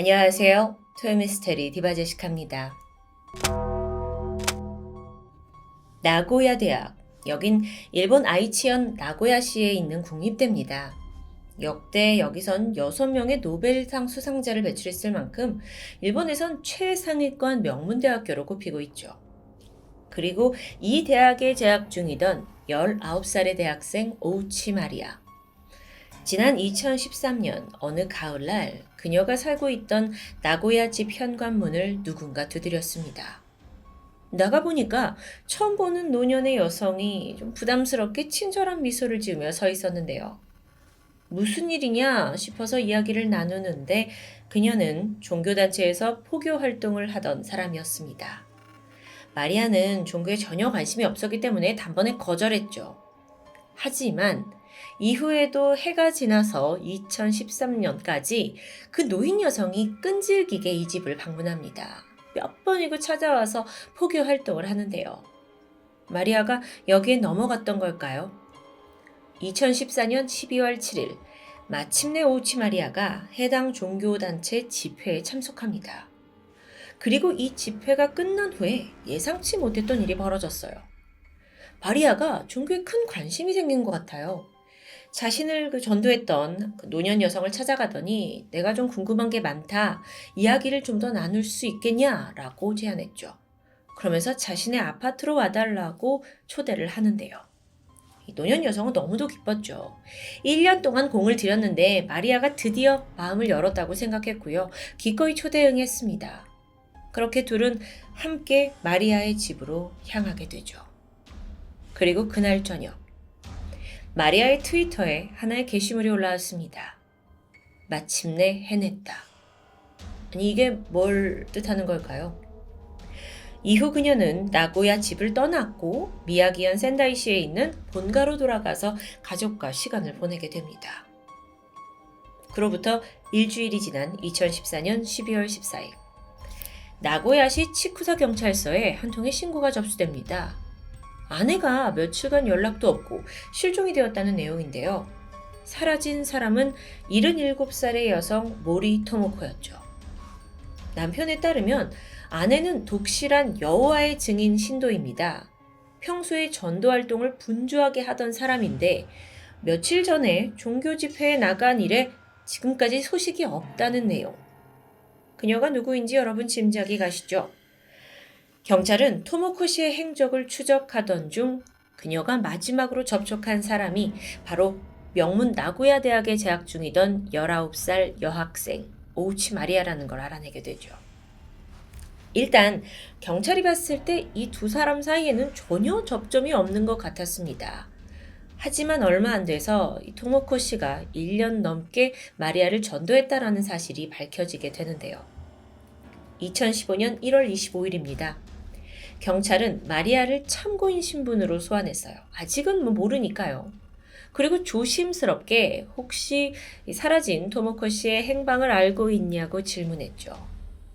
안녕하세요. 토요미스테리 디바제시카입니다. 나고야 대학. 여긴 일본 아이치현 나고야시에 있는 국립대입니다. 역대 여기선 6명의 노벨상 수상자를 배출했을 만큼 일본에선 최상위권 명문대학교로 꼽히고 있죠. 그리고 이 대학에 재학 중이던 19살의 대학생 오우치 마리아. 지난 2013년 어느 가을날 그녀가 살고 있던 나고야 집 현관문을 누군가 두드렸습니다. 나가보니까 처음 보는 노년의 여성이 좀 부담스럽게 친절한 미소를 지으며 서 있었는데요. 무슨 일이냐 싶어서 이야기를 나누는데 그녀는 종교단체에서 포교 활동을 하던 사람이었습니다. 마리아는 종교에 전혀 관심이 없었기 때문에 단번에 거절했죠. 하지만 이후에도 해가 지나서 2013년까지 그 노인 여성이 끈질기게 이 집을 방문합니다. 몇 번이고 찾아와서 포교 활동을 하는데요. 마리아가 여기에 넘어갔던 걸까요? 2014년 12월 7일, 마침내 오치 마리아가 해당 종교단체 집회에 참석합니다. 그리고 이 집회가 끝난 후에 예상치 못했던 일이 벌어졌어요. 마리아가 종교에 큰 관심이 생긴 것 같아요. 자신을 그 전도했던 그 노년 여성을 찾아가더니 내가 좀 궁금한 게 많다. 이야기를 좀 더 나눌 수 있겠냐라고 제안했죠. 그러면서 자신의 아파트로 와달라고 초대를 하는데요. 이 노년 여성은 너무도 기뻤죠. 1년 동안 공을 들였는데 마리아가 드디어 마음을 열었다고 생각했고요. 기꺼이 초대 응했습니다. 그렇게 둘은 함께 마리아의 집으로 향하게 되죠. 그리고 그날 저녁 마리아의 트위터에 하나의 게시물이 올라왔습니다. 마침내 해냈다. 아니 이게 뭘 뜻하는 걸까요? 이후 그녀는 나고야 집을 떠났고 미야기현 센다이시에 있는 본가로 돌아가서 가족과 시간을 보내게 됩니다. 그로부터 일주일이 지난 2014년 12월 14일 나고야시 치쿠사 경찰서에 한 통의 신고가 접수됩니다. 아내가 며칠간 연락도 없고 실종이 되었다는 내용인데요. 사라진 사람은 77살의 여성 모리 토모코였죠. 남편에 따르면 아내는 독실한 여호와의 증인 신도입니다. 평소에 전도 활동을 분주하게 하던 사람인데 며칠 전에 종교 집회에 나간 이래 지금까지 소식이 없다는 내용. 그녀가 누구인지 여러분 짐작이 가시죠? 경찰은 토모코 씨의 행적을 추적하던 중 그녀가 마지막으로 접촉한 사람이 바로 명문 나고야 대학에 재학 중이던 19살 여학생 오우치 마리아라는 걸 알아내게 되죠. 일단 경찰이 봤을 때 이 두 사람 사이에는 전혀 접점이 없는 것 같았습니다. 하지만 얼마 안 돼서 이 토모코 씨가 1년 넘게 마리아를 전도했다라는 사실이 밝혀지게 되는데요. 2015년 1월 25일입니다. 경찰은 마리아를 참고인 신분으로 소환했어요. 아직은 뭐 모르니까요. 그리고 조심스럽게 혹시 사라진 토모코 씨의 행방을 알고 있냐고 질문했죠.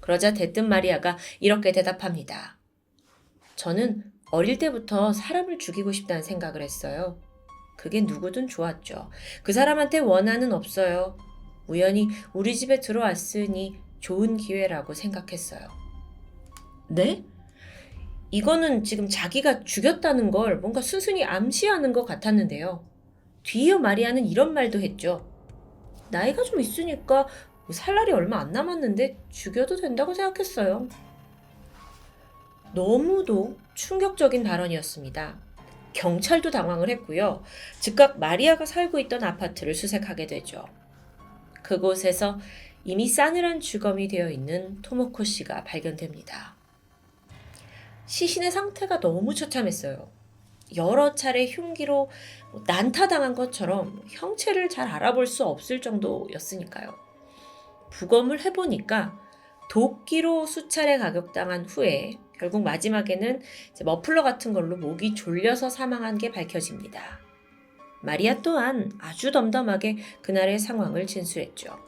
그러자 대뜸 마리아가 이렇게 대답합니다. 저는 어릴 때부터 사람을 죽이고 싶다는 생각을 했어요. 그게 누구든 좋았죠. 그 사람한테 원한은 없어요. 우연히 우리 집에 들어왔으니 좋은 기회라고 생각했어요. 네? 이거는 지금 자기가 죽였다는 걸 뭔가 순순히 암시하는 것 같았는데요. 뒤이어 마리아는 이런 말도 했죠. 나이가 좀 있으니까 뭐살 날이 얼마 안 남았는데 죽여도 된다고 생각했어요. 너무도 충격적인 발언이었습니다. 경찰도 당황을 했고요. 즉각 마리아가 살고 있던 아파트를 수색하게 되죠. 그곳에서 이미 싸늘한 주검이 되어 있는 토모코 씨가 발견됩니다. 시신의 상태가 너무 처참했어요. 여러 차례 흉기로 뭐 난타당한 것처럼 형체를 잘 알아볼 수 없을 정도였으니까요. 부검을 해보니까 도끼로 수차례 가격당한 후에 결국 마지막에는 머플러 같은 걸로 목이 졸려서 사망한 게 밝혀집니다. 마리아 또한 아주 덤덤하게 그날의 상황을 진술했죠.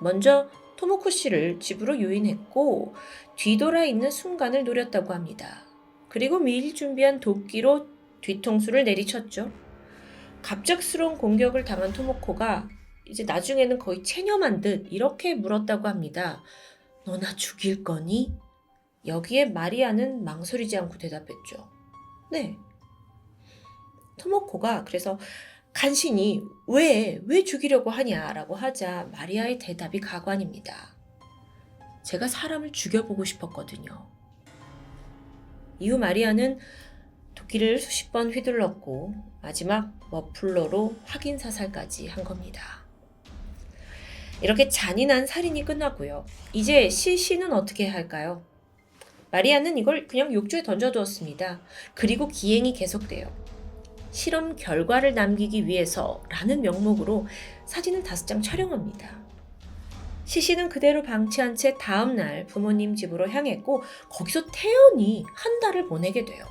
먼저 토모코 씨를 집으로 유인했고 뒤돌아 있는 순간을 노렸다고 합니다. 그리고 미리 준비한 도끼로 뒤통수를 내리쳤죠. 갑작스러운 공격을 당한 토모코가 이제 나중에는 거의 체념한 듯 이렇게 물었다고 합니다. 너나 죽일 거니? 여기에 마리아는 망설이지 않고 대답했죠. 네. 토모코가 그래서 간신히 왜, 왜 죽이려고 하냐라고 하자 마리아의 대답이 가관입니다. 제가 사람을 죽여보고 싶었거든요. 이후 마리아는 도끼를 수십 번 휘둘렀고 마지막 머플러로 확인 사살까지 한 겁니다. 이렇게 잔인한 살인이 끝났고요. 이제 시신은 어떻게 할까요? 마리아는 이걸 그냥 욕조에 던져두었습니다. 그리고 기행이 계속돼요. 실험 결과를 남기기 위해서라는 명목으로 사진을 다섯 장 촬영합니다. 시신은 그대로 방치한 채 다음날 부모님 집으로 향했고 거기서 태연히 한 달을 보내게 돼요.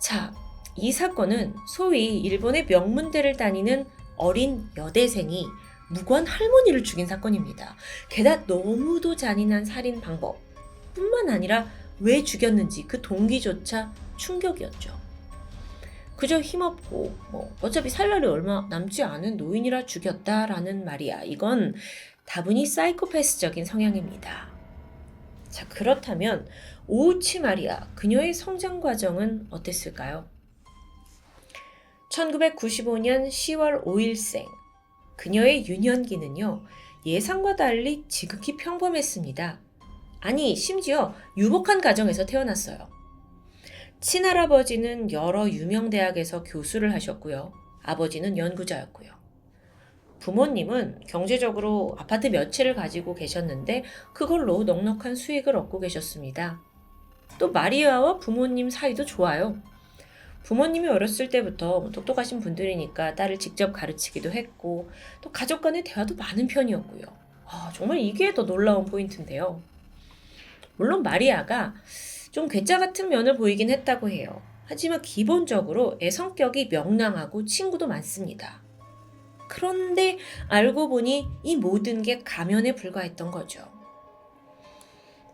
자, 이 사건은 소위 일본의 명문대를 다니는 어린 여대생이 무관 할머니를 죽인 사건입니다. 게다가 너무도 잔인한 살인 방법 뿐만 아니라 왜 죽였는지 그 동기조차 충격이었죠. 그저 힘없고 뭐 어차피 살 날이 얼마 남지 않은 노인이라 죽였다라는 말이야. 이건 다분히 사이코패스적인 성향입니다. 자, 그렇다면 오우치 마리아 그녀의 성장 과정은 어땠을까요? 1995년 10월 5일생 그녀의 유년기는요 예상과 달리 지극히 평범했습니다. 아니 심지어 유복한 가정에서 태어났어요. 친할아버지는 여러 유명 대학에서 교수를 하셨고요. 아버지는 연구자였고요. 부모님은 경제적으로 아파트 몇 채를 가지고 계셨는데 그걸로 넉넉한 수익을 얻고 계셨습니다. 또 마리아와 부모님 사이도 좋아요. 부모님이 어렸을 때부터 똑똑하신 분들이니까 딸을 직접 가르치기도 했고 또 가족 간의 대화도 많은 편이었고요. 아, 정말 이게 더 놀라운 포인트인데요. 물론 마리아가 좀 괴짜 같은 면을 보이긴 했다고 해요. 하지만 기본적으로 애 성격이 명랑하고 친구도 많습니다. 그런데 알고 보니 이 모든 게 가면에 불과했던 거죠.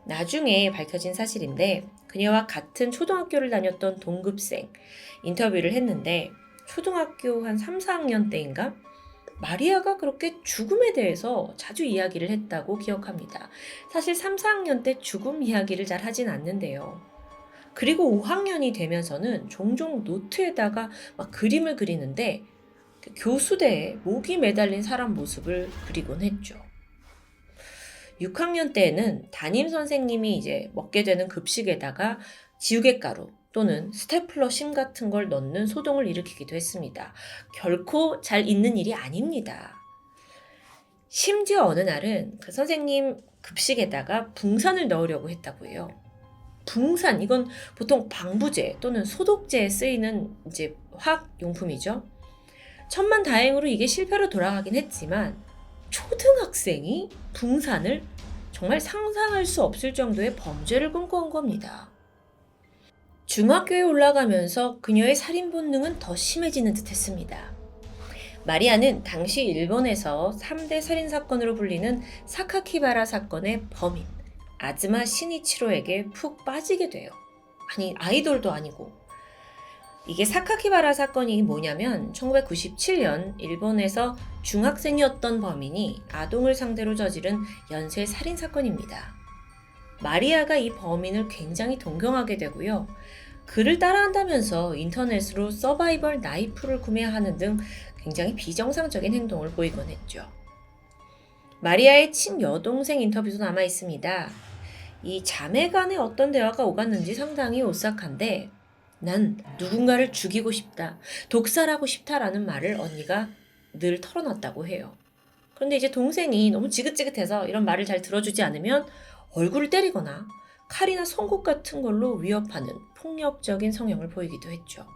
나중에 밝혀진 사실인데 그녀와 같은 초등학교를 다녔던 동급생 인터뷰를 했는데 초등학교 한 3, 4학년 때인가 마리아가 그렇게 죽음에 대해서 자주 이야기를 했다고 기억합니다. 사실 3, 4학년 때 죽음 이야기를 잘 하진 않는데요. 그리고 5학년이 되면서는 종종 노트에다가 막 그림을 그리는데 그 교수대에 목이 매달린 사람 모습을 그리곤 했죠. 6학년 때에는 담임 선생님이 이제 먹게 되는 급식에다가 지우개 가루 또는 스테플러 심 같은 걸 넣는 소동을 일으키기도 했습니다. 결코 잘 있는 일이 아닙니다. 심지어 어느 날은 그 선생님 급식에다가 붕산을 넣으려고 했다고 해요. 붕산 이건 보통 방부제 또는 소독제에 쓰이는 이제 화학 용품이죠. 천만 다행으로 이게 실패로 돌아가긴 했지만 초등학생이 붕산을 정말 상상할 수 없을 정도의 범죄를 꿈꿔온 겁니다. 중학교에 올라가면서 그녀의 살인 본능은 더 심해지는 듯 했습니다. 마리아는 당시 일본에서 3대 살인 사건으로 불리는 사카키바라 사건의 범인 아즈마 시니치로에게 푹 빠지게 돼요. 아니 아이돌도 아니고 이게 사카키바라 사건이 뭐냐면 1997년 일본에서 중학생이었던 범인이 아동을 상대로 저지른 연쇄 살인 사건입니다. 마리아가 이 범인을 굉장히 동경하게 되고요. 그를 따라한다면서 인터넷으로 서바이벌 나이프를 구매하는 등 굉장히 비정상적인 행동을 보이곤 했죠. 마리아의 친여동생 인터뷰도 남아 있습니다. 이 자매 간의 어떤 대화가 오갔는지 상당히 오싹한데 난 누군가를 죽이고 싶다, 독살하고 싶다라는 말을 언니가 늘 털어놨다고 해요. 그런데 이제 동생이 너무 지긋지긋해서 이런 말을 잘 들어주지 않으면 얼굴을 때리거나 칼이나 송곳 같은 걸로 위협하는 폭력적인 성향을 보이기도 했죠.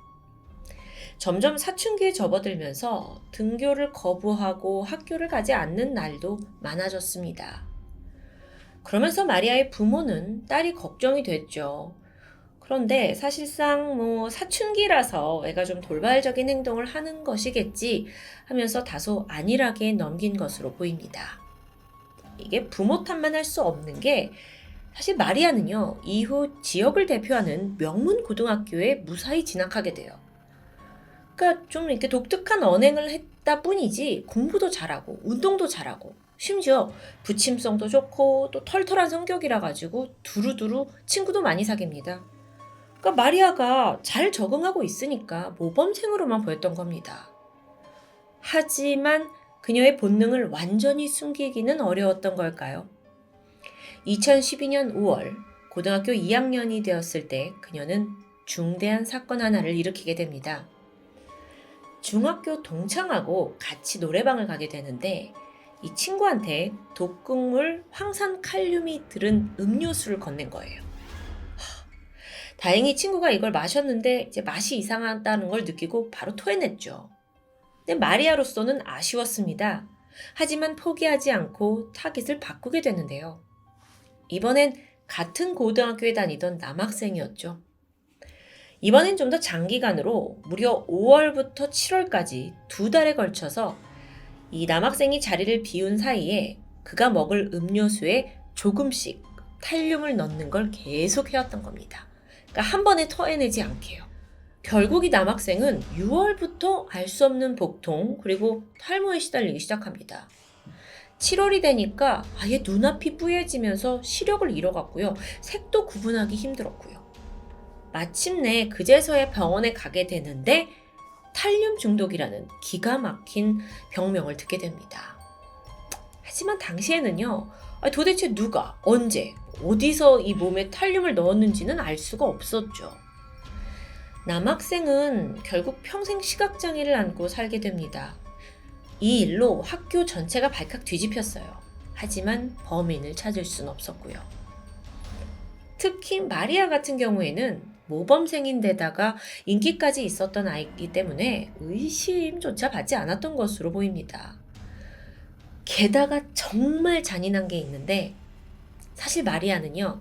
점점 사춘기에 접어들면서 등교를 거부하고 학교를 가지 않는 날도 많아졌습니다. 그러면서 마리아의 부모는 딸이 걱정이 됐죠. 그런데 사실상 뭐 사춘기라서 애가 좀 돌발적인 행동을 하는 것이겠지 하면서 다소 안일하게 넘긴 것으로 보입니다. 이게 부모 탓만 할 수 없는 게 사실 마리아는요, 이후 지역을 대표하는 명문 고등학교에 무사히 진학하게 돼요. 그러니까 좀 이렇게 독특한 언행을 했, 같다 뿐이지 공부도 잘하고 운동도 잘하고 심지어 부침성도 좋고 또 털털한 성격이라 가지고 두루두루 친구도 많이 사귀입니다. 그러니까 마리아가 잘 적응하고 있으니까 모범생으로만 보였던 겁니다. 하지만 그녀의 본능을 완전히 숨기기는 어려웠던 걸까요? 2012년 5월 고등학교 2학년이 되었을 때 그녀는 중대한 사건 하나를 일으키게 됩니다. 중학교 동창하고 같이 노래방을 가게 되는데 이 친구한테 독극물 황산 칼륨이 들은 음료수를 건넨 거예요. 하, 다행히 친구가 이걸 마셨는데 이제 맛이 이상하다는 걸 느끼고 바로 토해냈죠. 근데 마리아로서는 아쉬웠습니다. 하지만 포기하지 않고 타깃을 바꾸게 되는데요. 이번엔 같은 고등학교에 다니던 남학생이었죠. 이번엔 좀 더 장기간으로 무려 5월부터 7월까지 두 달에 걸쳐서 이 남학생이 자리를 비운 사이에 그가 먹을 음료수에 조금씩 탈륨을 넣는 걸 계속 해왔던 겁니다. 그러니까 한 번에 터해내지 않게요. 결국 이 남학생은 6월부터 알 수 없는 복통 그리고 탈모에 시달리기 시작합니다. 7월이 되니까 아예 눈앞이 뿌얘지면서 시력을 잃어갔고요. 색도 구분하기 힘들었고요. 마침내 그제서야 병원에 가게 되는데 탈륨 중독이라는 기가 막힌 병명을 듣게 됩니다. 하지만 당시에는요, 아, 도대체 누가, 언제, 어디서 이 몸에 탈륨을 넣었는지는 알 수가 없었죠. 남학생은 결국 평생 시각장애를 안고 살게 됩니다. 이 일로 학교 전체가 발칵 뒤집혔어요. 하지만 범인을 찾을 수는 없었고요. 특히 마리아 같은 경우에는 모범생인데다가 인기까지 있었던 아이기 때문에 의심조차 받지 않았던 것으로 보입니다. 게다가 정말 잔인한 게 있는데 사실 마리아는요,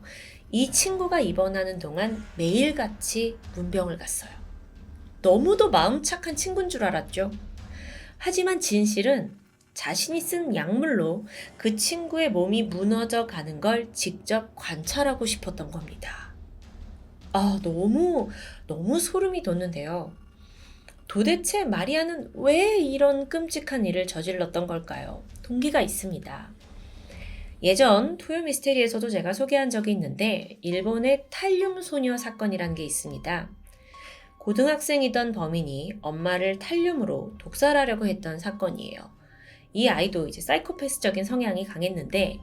이 친구가 입원하는 동안 매일같이 문병을 갔어요. 너무도 마음 착한 친구인 줄 알았죠. 하지만 진실은 자신이 쓴 약물로 그 친구의 몸이 무너져 가는 걸 직접 관찰하고 싶었던 겁니다. 아, 너무, 너무 소름이 돋는데요. 도대체 마리아는 왜 이런 끔찍한 일을 저질렀던 걸까요? 동기가 있습니다. 예전 토요 미스테리에서도 제가 소개한 적이 있는데 일본의 탈륨 소녀 사건이라는 게 있습니다. 고등학생이던 범인이 엄마를 탈륨으로 독살하려고 했던 사건이에요. 이 아이도 이제 사이코패스적인 성향이 강했는데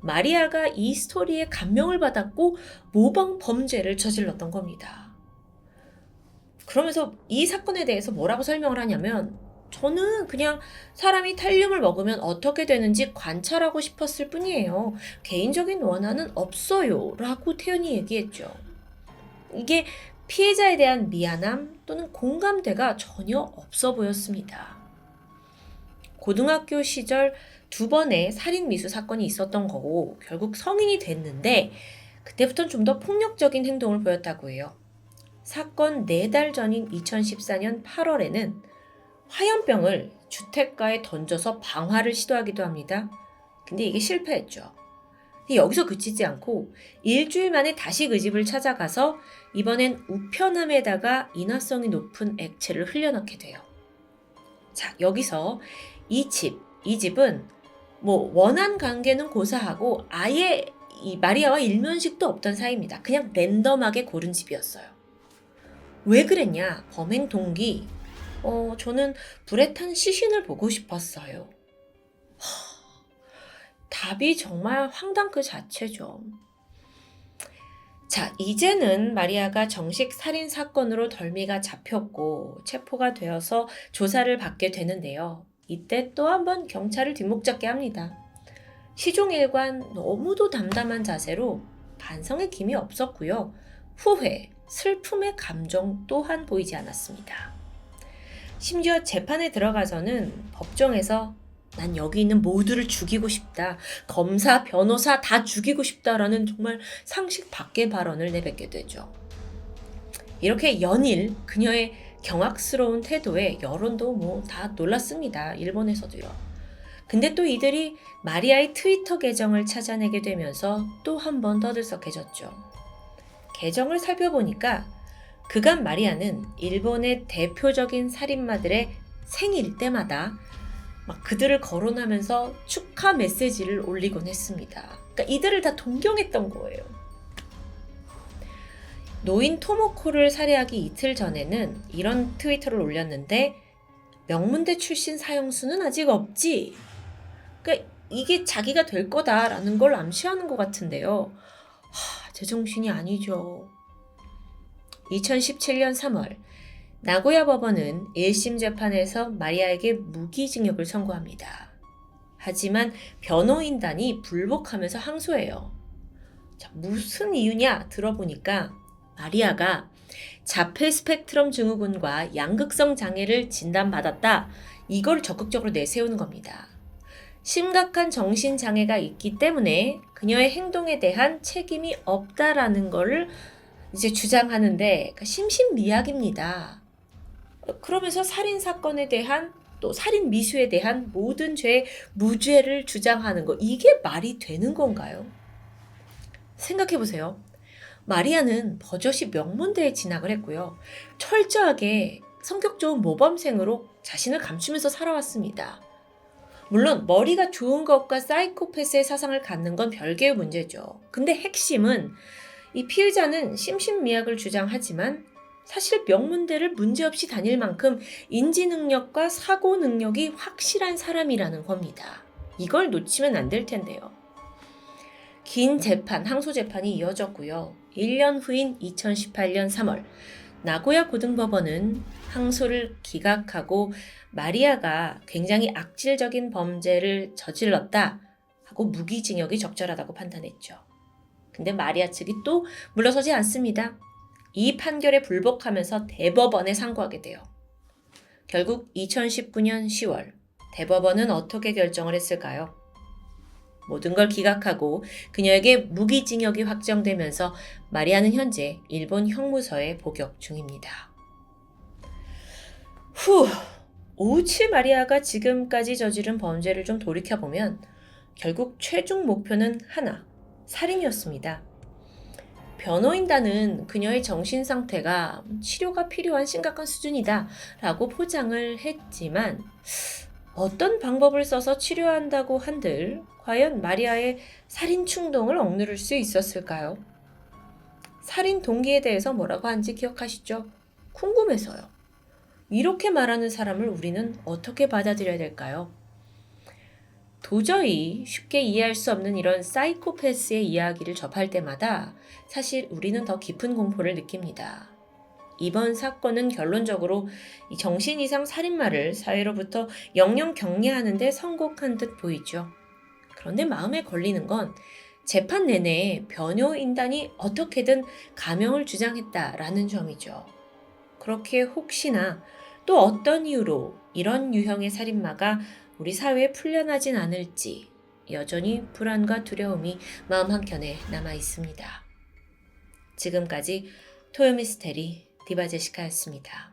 마리아가 이 스토리에 감명을 받았고 모방 범죄를 저질렀던 겁니다. 그러면서 이 사건에 대해서 뭐라고 설명을 하냐면 저는 그냥 사람이 탈륨을 먹으면 어떻게 되는지 관찰하고 싶었을 뿐이에요. 개인적인 원한은 없어요. 라고 태연이 얘기했죠. 이게 피해자에 대한 미안함 또는 공감대가 전혀 없어 보였습니다. 고등학교 시절 두 번의 살인 미수 사건이 있었던 거고 결국 성인이 됐는데 그때부터는 좀 더 폭력적인 행동을 보였다고 해요. 사건 4달 전인 2014년 8월에는 화염병을 주택가에 던져서 방화를 시도하기도 합니다. 근데 이게 실패했죠. 여기서 그치지 않고 일주일 만에 다시 그 집을 찾아가서 이번엔 우편함에다가 인화성이 높은 액체를 흘려넣게 돼요. 자, 여기서 이 집, 이 집은 뭐 원한 관계는 고사하고 아예 이 마리아와 일면식도 없던 사이입니다. 그냥 랜덤하게 고른 집이었어요. 왜 그랬냐? 범행 동기. 어, 저는 불에 탄 시신을 보고 싶었어요. 하, 답이 정말 황당 그 자체죠. 자, 이제는 마리아가 정식 살인 사건으로 덜미가 잡혔고 체포가 되어서 조사를 받게 되는데요. 이때 또 한 번 경찰을 뒷목잡게 합니다. 시종일관 너무도 담담한 자세로 반성의 김이 없었고요. 후회, 슬픔의 감정 또한 보이지 않았습니다. 심지어 재판에 들어가서는 법정에서 난 여기 있는 모두를 죽이고 싶다. 검사, 변호사 다 죽이고 싶다라는 정말 상식 밖의 발언을 내뱉게 되죠. 이렇게 연일 그녀의 경악스러운 태도에 여론도 뭐 다 놀랐습니다. 일본에서도요. 근데 또 이들이 마리아의 트위터 계정을 찾아내게 되면서 또 한 번 떠들썩해졌죠. 계정을 살펴보니까 그간 마리아는 일본의 대표적인 살인마들의 생일 때마다 막 그들을 거론하면서 축하 메시지를 올리곤 했습니다. 그러니까 이들을 다 동경했던 거예요. 노인 토모코를 살해하기 이틀 전에는 이런 트위터를 올렸는데 명문대 출신 사형수는 아직 없지. 그러니까 이게 자기가 될 거다라는 걸 암시하는 것 같은데요. 하, 제정신이 아니죠. 2017년 3월 나고야 법원은 1심 재판에서 마리아에게 무기징역을 선고합니다. 하지만 변호인단이 불복하면서 항소해요. 자, 무슨 이유냐 들어보니까 마리아가 자폐 스펙트럼 증후군과 양극성 장애를 진단받았다. 이걸 적극적으로 내세우는 겁니다. 심각한 정신 장애가 있기 때문에 그녀의 행동에 대한 책임이 없다라는 거를 이제 주장하는데 그러니까 심신미약입니다. 그러면서 살인 사건에 대한 또 살인 미수에 대한 모든 죄의 무죄를 주장하는 거 이게 말이 되는 건가요? 생각해 보세요. 마리아는 버젓이 명문대에 진학을 했고요. 철저하게 성격 좋은 모범생으로 자신을 감추면서 살아왔습니다. 물론 머리가 좋은 것과 사이코패스의 사상을 갖는 건 별개의 문제죠. 근데 핵심은 이 피의자는 심신미약을 주장하지만 사실 명문대를 문제없이 다닐 만큼 인지 능력과 사고 능력이 확실한 사람이라는 겁니다. 이걸 놓치면 안 될 텐데요. 긴 재판, 항소 재판이 이어졌고요. 1년 후인 2018년 3월 나고야 고등법원은 항소를 기각하고 마리아가 굉장히 악질적인 범죄를 저질렀다 하고 무기징역이 적절하다고 판단했죠. 근데 마리아 측이 또 물러서지 않습니다. 이 판결에 불복하면서 대법원에 상고하게 돼요. 결국 2019년 10월 대법원은 어떻게 결정을 했을까요? 모든 걸 기각하고 그녀에게 무기징역이 확정되면서 마리아는 현재 일본 형무소에 복역 중입니다. 후, 오우치 마리아가 지금까지 저지른 범죄를 좀 돌이켜보면 결국 최종 목표는 하나, 살인이었습니다. 변호인단은 그녀의 정신 상태가 치료가 필요한 심각한 수준이다 라고 포장을 했지만 어떤 방법을 써서 치료한다고 한들 과연 마리아의 살인 충동을 억누를 수 있었을까요? 살인 동기에 대해서 뭐라고 하는지 기억하시죠? 궁금해서요. 이렇게 말하는 사람을 우리는 어떻게 받아들여야 될까요? 도저히 쉽게 이해할 수 없는 이런 사이코패스의 이야기를 접할 때마다 사실 우리는 더 깊은 공포를 느낍니다. 이번 사건은 결론적으로 이 정신 이상 살인마를 사회로부터 영영 경계하는데 성공한 듯 보이죠. 그런데 마음에 걸리는 건 재판 내내 변호인단이 어떻게든 가명을 주장했다라는 점이죠. 그렇게 혹시나 또 어떤 이유로 이런 유형의 살인마가 우리 사회에 풀려나진 않을지 여전히 불안과 두려움이 마음 한켠에 남아 있습니다. 지금까지 토요미스테리 디바제시카였습니다.